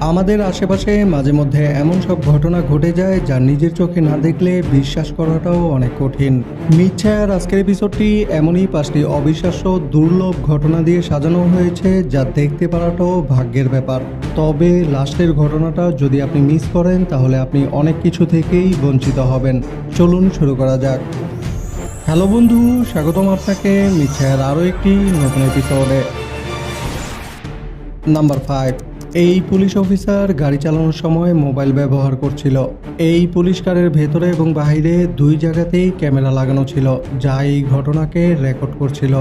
আমাদের আশেপাশে মাঝে মধ্যে এমন সব ঘটনা ঘটে যায় যা নিজের চোখে না দেখলে বিশ্বাস করাটাও অনেক কঠিন। মিথ্যার আজকের এপিসোডটি এমনই পাঁচটি অবিশ্বাস্য, দুর্লভ ঘটনা দিয়ে সাজানো হয়েছে যা দেখতে পারাটাও ভাগ্যের ব্যাপার। তবে লাস্টের ঘটনাটা যদি আপনি মিস করেন, তাহলে আপনি অনেক কিছু থেকেই বঞ্চিত হবেন। চলুন শুরু করা যাক। হ্যালো বন্ধু, স্বাগতম আপনাকে মিথ্যার আরও একটি নতুন এপিসোডে নাম্বার ফাইভ এই পুলিশ অফিসার গাড়ি চালানোর সময় মোবাইল ব্যবহার করছিল। এই পুলিশ কারের ভেতরে এবং বাহিরে দুই জায়গাতেই ক্যামেরা লাগানো ছিল, যা এই ঘটনাকে রেকর্ড করছিল।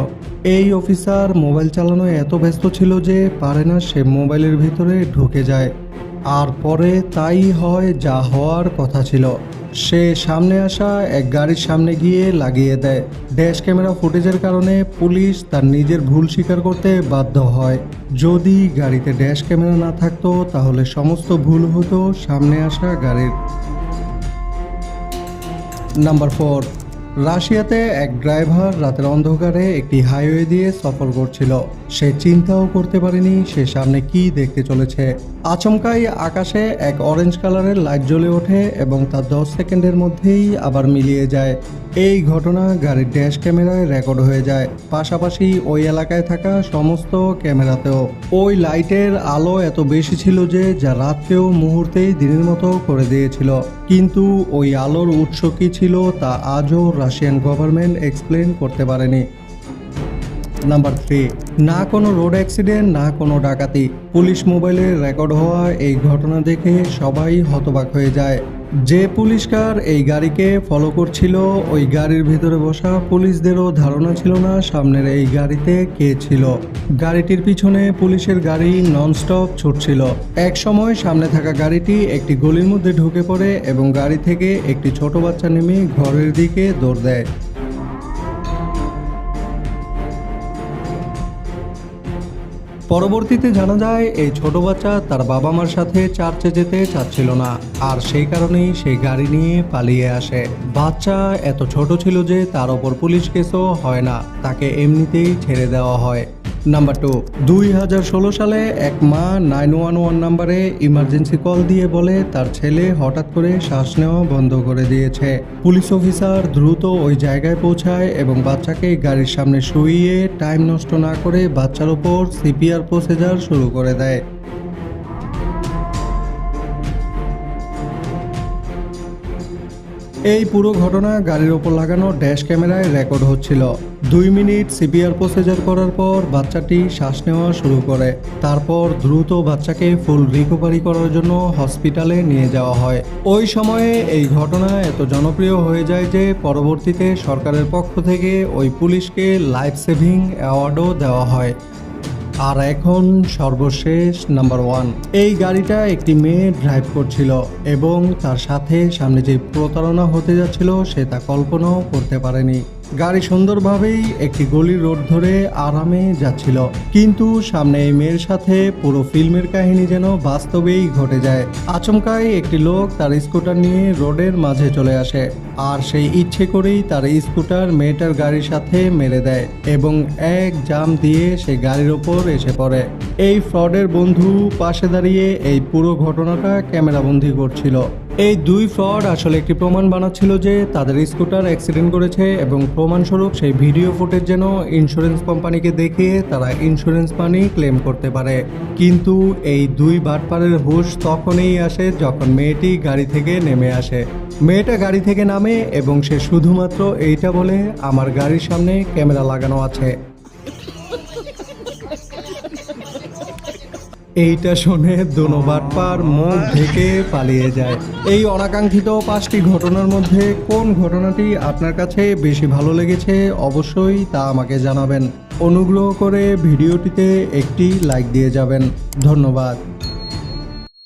এই অফিসার মোবাইল চালানো এত ব্যস্ত ছিল যে পারে না সে মোবাইলের ভেতরে ঢুকে যায়। আর পরে তাই হয় যা হওয়ার কথা ছিল। সে সামনে আসা এক গাড়ির সামনে গিয়ে লাগিয়ে দেয়। ড্যাশ ক্যামেরা ফুটেজের কারণে পুলিশ তার নিজের ভুল স্বীকার করতে বাধ্য হয়। যদি গাড়িতে ড্যাশ ক্যামেরা না থাকতো, তাহলে সমস্ত ভুল হতো সামনে আসা গাড়ির। Number four. রাশিয়াতে এক ড্রাইভার রাতের অন্ধকারে একটি হাইওয়ে দিয়ে সফর করছিল। সে চিন্তাও করতে পারেনি সে সামনে কি দেখতে চলেছে। আচমকাই আকাশে এক অরেঞ্জ কালারের লাইট জ্বলে ওঠে এবং তার দশ সেকেন্ডের মধ্যেই আবার মিলিয়ে যায়। এই ঘটনা গাড়ির ড্যাশ ক্যামেরায় রেকর্ড হয়ে যায়। পাশাপাশি ওই এলাকায় থাকা সমস্ত ক্যামেরাতেও ওই লাইটের আলো এত বেশি ছিল যে, যা রাতকেও মুহূর্তেই দিনের মতো করে দিয়েছিল। কিন্তু ওই আলোর উৎস কী ছিল তা আজও রাশিয়ান গভর্নমেন্ট এক্সপ্লেন করতে পারেনি। নাম্বার থ্রি না কোনো রোড অ্যাক্সিডেন্ট না কোনো ডাকাতি। পুলিশ মোবাইলে রেকর্ড হওয়া এই ঘটনা দেখে সবাই হতবাক হয়ে যায়। যে পুলিশ কার এই গাড়িকে ফলো করছিল, ওই গাড়ির ভিতরে বসা পুলিশদেরও ধারণা ছিল না সামনের এই গাড়িতে কে ছিল। গাড়িটির পিছনে পুলিশের গাড়ি ননস্টপ ছুটছিল। এক সময় সামনে থাকা গাড়িটি একটি গলির মধ্যে ঢুকে পড়ে এবং গাড়ি থেকে একটি ছোট বাচ্চা নেমে ঘরের দিকে দৌড় দেয়। পরবর্তীতে জানা যায়, এই ছোট বাচ্চা তার বাবা মার সাথে চার্চে যেতে চাচ্ছিল না, আর সেই কারণেই সেই গাড়ি নিয়ে পালিয়ে আসে। বাচ্চা এত ছোট ছিল যে তার ওপর পুলিশ কেসও হয় না, তাকে এমনিতেই ছেড়ে দেওয়া হয়। নাম্বার টু দুই হাজার ষোলো সালে এক মা নাইন ওয়ান ওয়ান নাম্বারে ইমার্জেন্সি কল দিয়ে বলে তার ছেলে হঠাৎ করে শ্বাস নেওয়া বন্ধ করে দিয়েছে। পুলিশ অফিসার দ্রুত ওই জায়গায় পৌঁছায় এবং বাচ্চাকে গাড়ির সামনে শুইয়ে টাইম নষ্ট না করে বাচ্চার ওপর সিপিআর প্রসিজার শুরু করে দেয়। এই পুরো ঘটনা গাড়ির ওপর লাগানো ড্যাশ ক্যামেরায় রেকর্ড হচ্ছিল। দুই মিনিট সিপিআর প্রসিজার করার পর বাচ্চাটি শ্বাস নেওয়া শুরু করে। তারপর দ্রুত বাচ্চাকে ফুল রিকভারি করার জন্য হসপিটালে নিয়ে যাওয়া হয়। ওই সময়ে এই ঘটনা এত জনপ্রিয় হয়ে যায় যে পরবর্তীতে সরকারের পক্ষ থেকে ওই পুলিশকে লাইফ সেভিং অ্যাওয়ার্ডও দেওয়া হয়। আর এখন সর্বশেষ নাম্বার ওয়ান এই গাড়িটা একটি মেয়ে ড্রাইভ করছিল এবং তার সাথে সামনে যে প্রতারণা হতে যাচ্ছিল, সে তা কল্পনাও করতে পারেনি। গাড়ি সুন্দরভাবেই একটি গলি রোড ধরে আরামে যাচ্ছিল, কিন্তু সামনে এই মেয়ের সাথে পুরো ফিল্মের কাহিনী যেন বাস্তবেই ঘটে যায়। আচমকায় একটি লোক তার স্কুটার নিয়ে রোডের মাঝে চলে আসে। আর সেই ইচ্ছে করেই তার স্কুটার মেয়েটার গাড়ির সাথে মেরে দেয় এবং এক জাম দিয়ে সে গাড়ির ওপর এসে পড়ে। এই ফ্রডের বন্ধু পাশে দাঁড়িয়ে এই পুরো ঘটনাটা ক্যামেরাবন্দি করছিল। এই দুই ফ্রড আসলে একটি প্রমাণ বানাচ্ছিল যে তাদের স্কুটার অ্যাক্সিডেন্ট করেছে এবং প্রমাণস্বরূপ সেই ভিডিও ফুটেজ যেন ইন্স্যুরেন্স কোম্পানিকে দেখিয়ে তারা ইন্স্যুরেন্স মানি ক্লেম করতে পারে। কিন্তু এই দুই বাটপারের হুশ তখনই আসে যখন মেয়েটি গাড়ি থেকে নেমে আসে। মেয়েটা গাড়ি থেকে নামে এবং সে শুধুমাত্র এইটা বলে আমার গাড়ির সামনে ক্যামেরা লাগানো আছে। এইটা শুনে দোনোবার পার মুখ ঢেকে পালিয়ে যায়। এই অনাকাঙ্ক্ষিত পাঁচটি ঘটনার মধ্যে কোন ঘটনাটি আপনার কাছে বেশি ভালো লেগেছে অবশ্যই তা আমাকে জানাবেন। অনুগ্রহ করে ভিডিওটিতে একটি লাইক দিয়ে যাবেন। ধন্যবাদ।